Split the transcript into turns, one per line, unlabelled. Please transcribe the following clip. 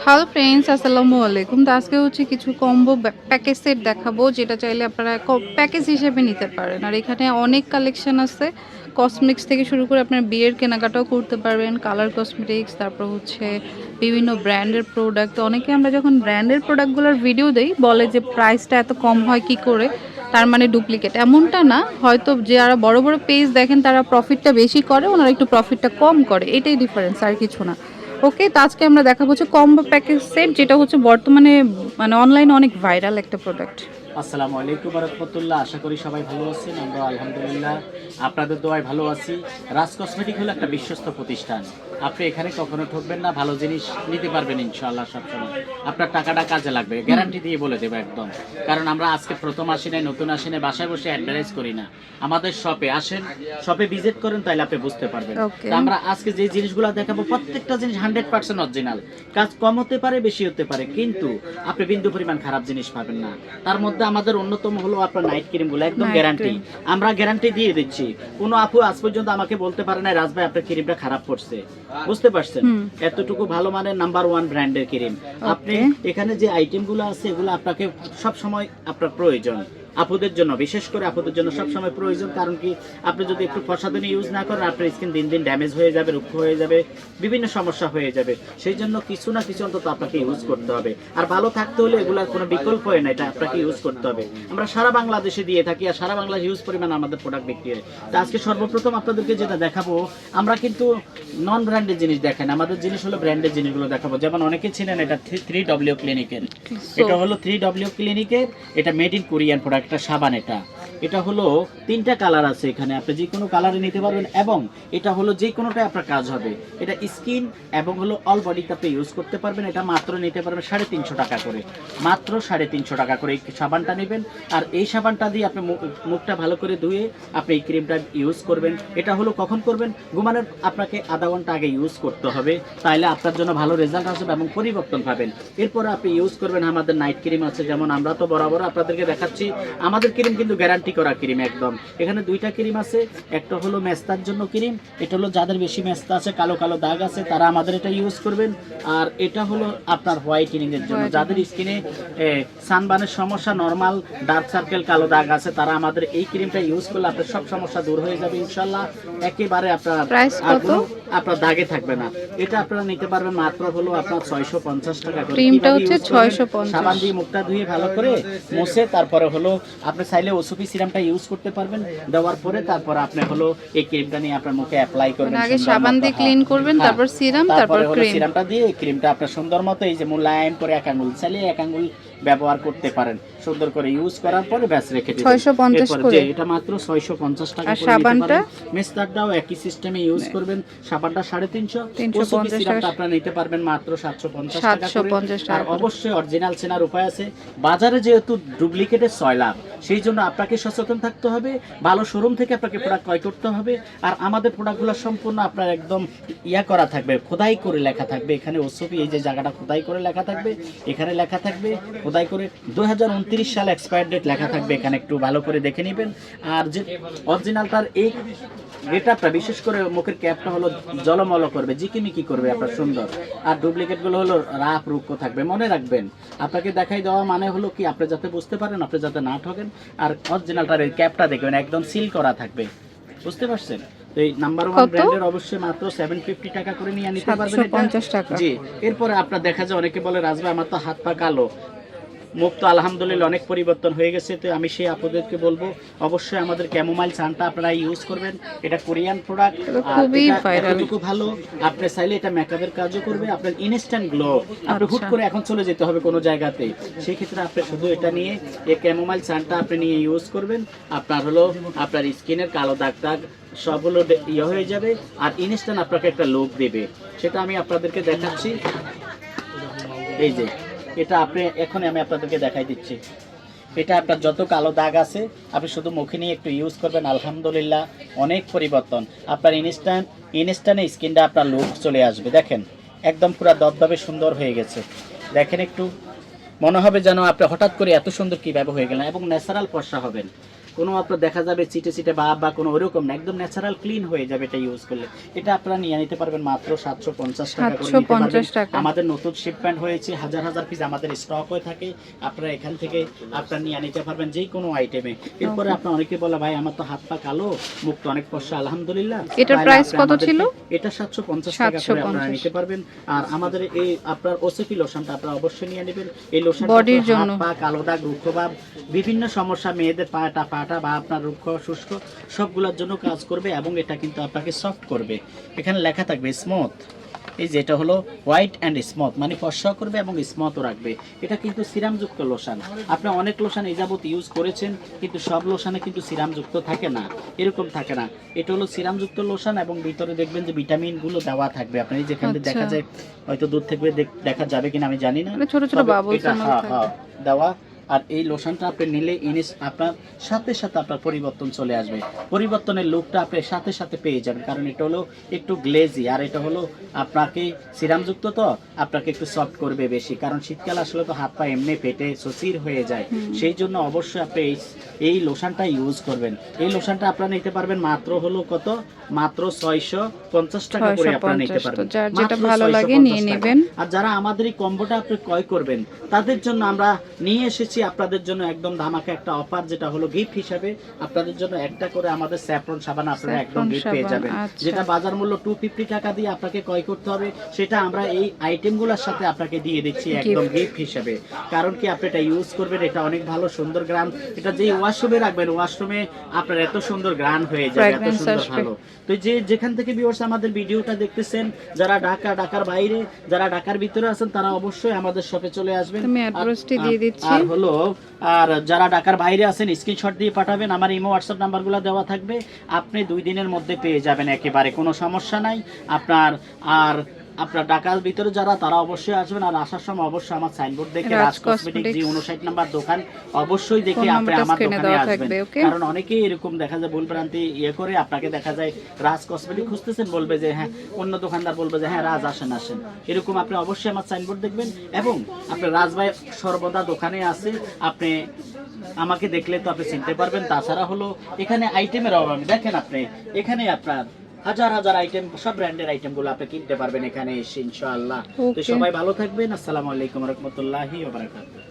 Hello friends, আসসালামু আলাইকুম। তো আজকে হচ্ছে কিছু কম্বো প্যাকেজ সেট দেখাবো, যেটা চাইলে আপনারা প্যাকেজ হিসেবে নিতে পারেন। আর এখানে অনেক কালেকশন আছে। কসমেটিক্স থেকে শুরু করে আপনার বিয়ের কেনাকাটাও করতে পারবেন কালার কসমেটিক্স তারপর হচ্ছে বিভিন্ন ব্র্যান্ডের প্রোডাক্ট অনেকে আমরা যখন ব্র্যান্ডের প্রোডাক্টগুলোর ভিডিও দেই, বলে যে প্রাইসটা এত কম হয় কি করে, তার মানে ডুপ্লিকেট এমনটা না, হয়তো যারা বড় বড় পেজ দেখেন, তারা প্রফিটটা বেশি করে, ওনারা একটু প্রফিটটা কম করে। এটাই ডিফারেন্স আর কিছু না। ওকে, তো আজকে আমরা দেখাবো হচ্ছে কম্বো প্যাকেজ সেট, যেটা হচ্ছে বর্তমানে মানে অনলাইনে অনেক ভাইরাল একটা প্রোডাক্ট
আসসালামু আলাইকুম রহমতুল্লাহ। আশা করি সবাই ভালো আছেন আমরা আলহামদুলিল্লাহ। আপনাদের দোয়ায় ভালো আছি। রাজ কসমেটিক হলো একটা বিশ্বস্ত প্রতিষ্ঠান। আপনি এখানে কখনো ঠকবেন না ভালো জিনিস নিতে পারবেন ইনশাআল্লাহ সবসময়। আপনার টাকাটা কাজে লাগবে গ্যারান্টি দিয়ে বলে দেবো একদম। কারণ আমরা আজকে প্রথম আসি নাই নতুন আসি নাই বাসায় বসে অ্যাডভার্টাইজ করি না। আমাদের শপে আসেন শপে ভিজিট করেন তাহলে আপনি বুঝতে পারবেন. তা আমরা আজকে যে জিনিসগুলো দেখাবো প্রত্যেকটা জিনিস হান্ড্রেড পার্সেন্ট অরিজিনাল কাজ কম হতে পারে বেশি হতে পারে কিন্তু আপনি বিন্দু পরিমাণ খারাপ জিনিস পাবেন না। তার মধ্যে আমাদের অন্যতম হলো আপনার নাইট ক্রিমগুলো একদম গ্যারান্টি আমরা গ্যারান্টি দিয়ে দিচ্ছি। কোনো আপু আজ পর্যন্ত আমাকে বলতে পারে না রাজ ভাই আপনার ক্রিমটা খারাপ পড়ছে বুঝতে পারছেন? এতটুকু ভালো মানের নাম্বার ওয়ান ব্র্যান্ডের ক্রিম আপনি এখানে যে আইটেমগুলো আছে এগুলো আপনাকে সব সময় আপনার প্রয়োজন। আপুদের জন্য বিশেষ করে আপুদের জন্য সবসময় প্রয়োজন কারণ কি আপনি যদি একটু প্রসাধনী ইউজ না করেন আপনার স্কিন দিন দিন ড্যামেজ হয়ে যাবে রুক্ষ হয়ে যাবে বিভিন্ন সমস্যা হয়ে যাবে। সেই জন্য কিছু না কিছু অন্তত আপনাকে ইউজ করতে হবে। আর ভালো থাকতে হলে এগুলার কোনো বিকল্প হয় না এটা আপনাকে ইউজ করতে হবে। আমরা সারা বাংলাদেশে দিয়ে থাকি আর সারা বাংলাদেশ হিউজ পরিমাণ আমাদের প্রোডাক্ট বিক্রি হয়। তা আজকে সর্বপ্রথম আপনাদেরকে যেটা দেখাবো আমরা কিন্তু নন ব্র্যান্ডের জিনিস দেখেন আমাদের জিনিস হলো ব্র্যান্ডের জিনিসগুলো দেখাবো। যেমন অনেকে ছিলেন এটা থ্রি ডব্লিউ ক্লিনিকের এটা হলো থ্রি ডব্লিউ ক্লিনিকের এটা মেড ইন কোরিয়ান প্রোডাক্ট একটা সাবান এটা। এটা হলো তিনটা কালার আছে এখানে। আপনি যে কোনো কালারে নিতে পারবেন এবং এটা হলো যে কোনোটাই আপনার কাজ হবে। এটা স্কিন এবং হলো অল বডিতে আপনি ইউজ করতে পারবেন। এটা মাত্র নিতে পারবেন সাড়ে তিনশো টাকা করে। মাত্র সাড়ে তিনশো টাকা করে এই সাবানটা নেবেন। আর এই সাবানটা দিয়ে আপনি মুখটা ভালো করে ধুয়ে আপনি এই ক্রিমটা ইউজ করবেন। এটা হলো কখন করবেন? ঘুমানোর আপনাকে আধা ঘণ্টা আগে ইউজ করতে হবে। তাহলে আপনার জন্য ভালো রেজাল্ট আসবে এবং পরিবর্তন পাবেন। এরপর আপনি ইউজ করবেন আমাদের নাইট ক্রিম আছে। যেমন আমরা তো বরাবর আপনাদেরকে দেখাচ্ছি। আমাদের ক্রিম কিন্তু গ্যারান্টি করা ক্রিম একদম। এখানে দুইটা ক্রিম আছে একটা হলো মেস্তার জন্য ক্রিম এটা হলো যাদের বেশি মেস্তা আছে কালো কালো দাগ আছে তারা আমাদের এটা ইউজ করবেন। আর এটা হলো আপনার হোয়াইটেনিং এর জন্য যাদের স্কিনে সানবানের সমস্যা নর্মাল ডার্ক সার্কেল কালো দাগ আছে তারা আমাদের এই ক্রিমটা ইউজ করলে আপনার সব সমস্যা দূর হয়ে যাবে ইনশাল্লাহ। একেবারে আপনার? আপনার দাগে থাকবে না। এটা আপনারা নিতে পারবেন মাত্র হলো আপনার ছয়শো পঞ্চাশ টাকা করে।
ক্রিমটা হচ্ছে 650
সাবান দিয়ে মুখটা ধুয়ে ভালো করে মুছে তারপরে হলো আপনি চাইলে ওসুপি সিরামটা ইউজ করতে পারবেন দেওয়ার পরে তারপর আপনি হলো এই ক্রিমটা নিয়ে আপনার মুখে অ্যাপ্লাই করবেন
মানে আগে সাবান দিয়ে। ক্লিন করবেন। তারপর সিরাম তারপর ক্রিম
সিরামটা দিয়ে ক্রিমটা আপনার সুন্দর মতো এই যে মুলায়ম করে এক আঙ্গুল চালিয়ে এক আঙ্গুল ব্যবহার করতে পারেন সুন্দর করে ইউজ করার পরে ব্যাস রেখে দিবেন।
650 করে?
এটা মাত্র 650 টাকা করে
সাবানটা?
পারেন। একই সিস্টেমে ইউজ করবেন। সাবানটা 350
350 টাকা।
আপনারা নিতে পারবেন মাত্র 750 টাকা করে।
750
আর অবশ্যই অরিজিনাল চেনার উপায় আছে। বাজারে যেহেতু ডুপ্লিকেটের ছয় লাভ সেই জন্য আপনাকে সচেতন থাকতে হবে। ভালো শোরুম থেকে আপনাকে প্রোডাক্ট ক্রয় করতে হবে। আর আমাদের প্রোডাক্টগুলো সম্পূর্ণ আপনার একদম ইয়া করা থাকবে খোদাই করে লেখা থাকবে। এখানে ওসপি এই যে জায়গাটা খোদাই করে লেখা থাকবে এখানে লেখা থাকবে খোদাই করে। দু সাল এক্সপায়ার ডেট লেখা থাকবে এখানে একটু ভালো করে দেখে নেবেন। আর যে অরিজিনালটার এই গেটআপটা বিশেষ করে মুখের ক্যাপটা হলো জলমল করবে জিকিমিকি করবে আপনার সুন্দর। আর ডুপ্লিকেটগুলো হলো রাফ রুক্ষ থাকবে মনে রাখবেন। আপনাকে দেখাই দেওয়া মানে হলো কি আপনি যাতে বুঝতে পারেন আপনি যাতে না ঠকেন আর অরিজিনালটার এই ক্যাপটা দেখবেন একদম সিল করা থাকবে। বুঝতে পারছেন? তো এই নাম্বার ওয়ান? ব্র্যান্ডের অবশ্যই মাত্র সেভেন ফিফটি টাকা করে নিয়ে নিতে পারবেন এটা।
750 টাকা।
জি এরপরে আপনার দেখা যায় অনেকে বলে রাজবা আমার তো হাত পা কালো। মুখ তো আলহামদুলিল্লাহ অনেক পরিবর্তন হয়ে গেছে। তো আমি সেই আপুদেরকে বলব অবশ্যই আমাদের ক্যামোমাইল চানটা আপনারা ইউজ করবেন। এটা কোরিয়ান প্রোডাক্ট
খুবই
ভালো আপনি চাইলে এটা মেকআপের কাজও করবে। আপনার ইনস্ট্যান্ট গ্লো আপনি হুট
আচ্ছা।
করে এখন চলে যেতে হবে কোনো জায়গাতে। সেই ক্ষেত্রে আপনি শুধু এটা নিয়ে এই ক্যামোমাইল চানটা আপনি নিয়ে ইউজ করবেন। আপনার হলো আপনার স্কিনের কালো দাগ দাগ সবগুলো ইয়ে হয়ে যাবে আর ইনস্ট্যান্ট আপনাকে একটা লোক দেবে। সেটা আমি আপনাদেরকে দেখাচ্ছি। এই যে। এটা আপনি এখন আমি আপনাদেরকে দেখাই দিচ্ছি। এটা আপনার যত কালো দাগ আছে, আপনি শুধু মুখে নিয়ে একটু ইউজ করবেন, আলহামদুলিল্লাহ, অনেক পরিবর্তন। আপনার ইনস্ট্যান্ট ইনস্ট্যান্টে স্কিনটা আপনার লুক চলে আসবে। দেখেন, একদম পুরো দবদবে সুন্দর হয়ে গেছে। দেখেন একটু, মনে হবে যেন আপনি হঠাৎ করে এত সুন্দর কীভাবে হয়ে গেলেন, এবং ন্যাচারাল ফর্সা হবেন। কোনো আপনার দেখা যাবে চিটে চিটে বা বা কোনো ওরকম না একদম ন্যাচারাল ক্লিন হয়ে যাবে এটা ইউজ করলে এটা আপনারা নিয়ে নিতে পারবেন মাত্র সাতশো পঞ্চাশ টাকা করে নিতে পারবেন
750 টাকা।
আমাদের নতুন শিপমেন্ট হয়েছে হাজার হাজার পিস আমাদের স্টক হয়ে থাকে আপনারা এখান থেকে আপনারা নিয়ে নিতে পারবেন যে কোনো আইটেমে এরপরে. আপনার অনেকে বলে ভাই আমার তো হাত পা কালো মুখ তো অনেক ফর্সা আলহামদুলিল্লাহ
এটার
আপনি
কত ছিল?
এটা সাতশো পঞ্চাশ টাকা করে আপনারা নিতে পারবেন আর আমাদের এই আপনার ওসিপি লোশনটা আপনারা অবশ্যই নিয়ে নেবেন এই লোশন
Body র জন্য।
পা কালো দাগ রুক্ষভাব বিভিন্ন সমস্যা মেয়েদের পাটা পাটা বা আপনার রুক্ষ শুষ্ক সবগুলোর জন্য কাজ করবে এবং এটা কিন্তু আপনাকে সফট করবে। এখানে লেখা থাকবে স্মুথ এই যে এটা হলো হোয়াইট অ্যান্ড স্মথ মানে ফর্সা করবে এবং স্মথও রাখবে। এটা কিন্তু সিরামযুক্ত লোশন আপনি অনেক লোশন এই যাবত ইউজ করেছেন কিন্তু সব লোশনে কিন্তু সিরামযুক্ত থাকে না। এরকম থাকে না। এটা হলো সিরামযুক্ত লোশন এবং ভিতরে দেখবেন যে ভিটামিনগুলো দেওয়া থাকবে। আপনি যেখান থেকে দেখা
আচ্ছা।
যায় হয়তো দূর থেকে দেখা যাবে কিনা আমি জানি না।
মানে ছোট ছোট বাবলস
হ্যাঁ, হ্যাঁ, দেওয়া আর এই লোশনটা আপনি নিলে ইনিস আপনার সাথে সাথে আপনার পরিবর্তন চলে আসবে। পরিবর্তনের লুকটা আপনি সাথে সাথে পেয়ে যাবেন কারণ এটা হলো একটু গ্লেজি আর এটা হলো আপনাকে সিরামযুক্ত তো আপনাকে একটু সফট করবে বেশি কারণ শীতকাল আসলে তো হাত পা এমনি পেটে সসির হয়ে যায়। সেই জন্য অবশ্যই আপনি এই এই লোশনটা ইউজ করবেন। এই লোশনটা আপনারা নিতে পারবেন মাত্র হলো কত? মাত্র ছয়শো পঞ্চাশ টাকা করে আপনারা নিতে পারবেন।
যেটা ভালো লাগে নিয়ে নেবেন।
আর যারা আমাদের এই কম্বোটা আপনি ক্রয় করবেন তাদের জন্য আমরা নিয়ে এসেছি আপনাদের জন্য একদম ধামাকা একটা অফার যেটা হলো গিফট হিসাবে আপনাদের জন্য একটা করে আমাদের স্যাফরন সাবান আপনারা একদম গিফট পেয়ে যাবেন।
আচ্ছা।
যেটা বাজার মূল্য টু ফিফটি টাকা দিয়ে আপনাকে ক্রয় করতে হবে সেটা আমরা এই আইটেমগুলোর সাথে আপনাকে দিয়ে দিচ্ছি একদম গিফট হিসাবে। কারণ কি আপনি এটা ইউজ করবেন এটা অনেক ভালো সুন্দর গ্রাম। এটা যে ওয়াশরুমে রাখবেন ওয়াশরুমে আপনার এত সুন্দর গ্রান হয়ে যাবে এত সুন্দর ভালো। তো যে যেখান থেকে ভিউয়ার্স আমাদের ভিডিওটা দেখতেছেন যারা ঢাকা ঢাকার বাইরে যারা ঢাকার ভিতরে আছেন তারা অবশ্যই আমাদের শপে চলে আসবেন। আর-
অ্যাড্রেসটি দিয়ে দিচ্ছি।
আর হলো আর যারা ঢাকার বাইরে আছেন স্ক্রিনশট দিয়ে পাঠাবেন। আমার ইমো হোয়াটসঅ্যাপ নাম্বারগুলো দেওয়া থাকবে। আপনি দুই দিনের মধ্যে পেয়ে যাবেন একেবারে, কোনো সমস্যা নাই। আপনার আর আপনার ঢাকার ভিতরে যারা তারা অবশ্যই আসবেন আর আসার সময় অবশ্যই আমার সাইনবোর্ড দেখে
রাজ
কসমেটিক
Cosmetics।
উনষাট নাম্বার দোকান অবশ্যই দেখে আপনি আমার দোকানে আসবেন কারণ অনেকেই এরকম দেখা যায় ভুল ভ্রান্তি ইয়ে করে আপনাকে দেখা যায় রাজ কসমেটিক খুঁজতেছেন বলবে যে হ্যাঁ অন্য দোকানদার বলবে যে হ্যাঁ রাজ আসেন আসেন এরকম আপনি অবশ্যই আমার সাইনবোর্ড দেখবেন এবং আপনি রাজ ভাই সর্বদা দোকানে আছে আপনি আমাকে দেখলে তো আপনি চিনতে পারবেন তাছাড়া হলো এখানে আইটেমের অভাব। দেখেন আপনি এখানে আপনার হাজার হাজার আইটেম সব ব্র্যান্ডের আইটেমগুলো আপনি কিনতে পারবেন এখানে এসে ইনশাআল্লাহ। তো সবাই ভালো থাকবেন। আসসালামু আলাইকুম রহমতুল্লাহি ওয়া বারাকাতুহু।